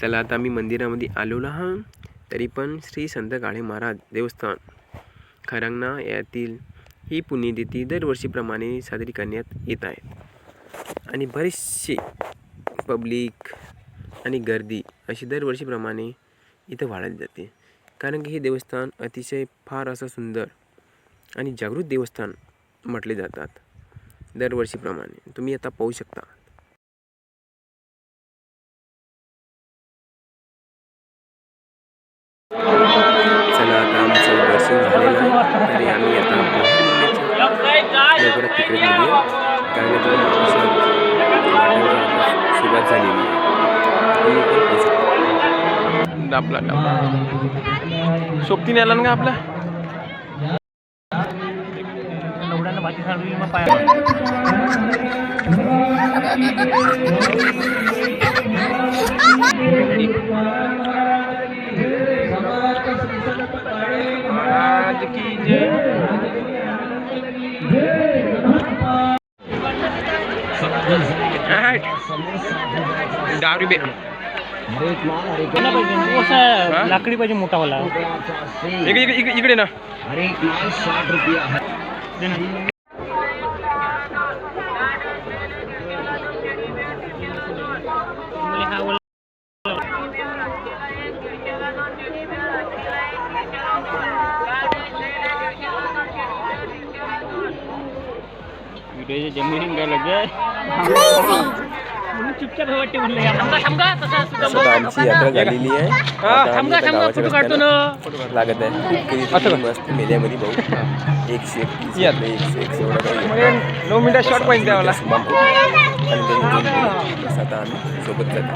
चला आता मी मंदिरामध्ये आलेलो हा. तरी पण श्री संत काळे महाराज देवस्थान खरंगना यातील ही पुण्यतिथी दरवर्षीप्रमाणे साजरी करण्यात येत आहे. आणि बरेचसे पब्लिक आणि गर्दी अशी दरवर्षीप्रमाणे इथं वाढत जाते. कारण की हे देवस्थान अतिशय फार असं सुंदर आणि जागृत देवस्थान म्हटले जातात दरवर्षीप्रमाणे. तुम्ही आता पाहू शकता. दर्शन झालेलं आहे तरी आम्ही आता बाहेर निघण्याच्या लवकरात तिकडे निघूया कारण की तुम्ही महाराष्ट्रात वाटायला आता सुरुवात झालेली आहे तुम्ही पण पाहू शकता डापला डापला सोबतीने आला ना का आपला असा हा? लाकडी पाहिजे मोठा वाला इकडे इकडे- इकडे इकडे ना. व्हिडिओची जमीन काय लगे म्हणून चुपचाप वाटते म्हणलं यार. थांबा, थांबा, तसं असं तसं तर आमची यात्रा झालेली आहे. थांबा, थांबा, फोटो काढतो ना. लागत आहे. कितीतरी मस्त मेल्यामध्ये भाऊ. एकशे एक तीस रुपये, एकशे एक एवढा काही नऊ शॉर्ट पाहिजे द्यावा आणि आता आम्ही सोबत जातो.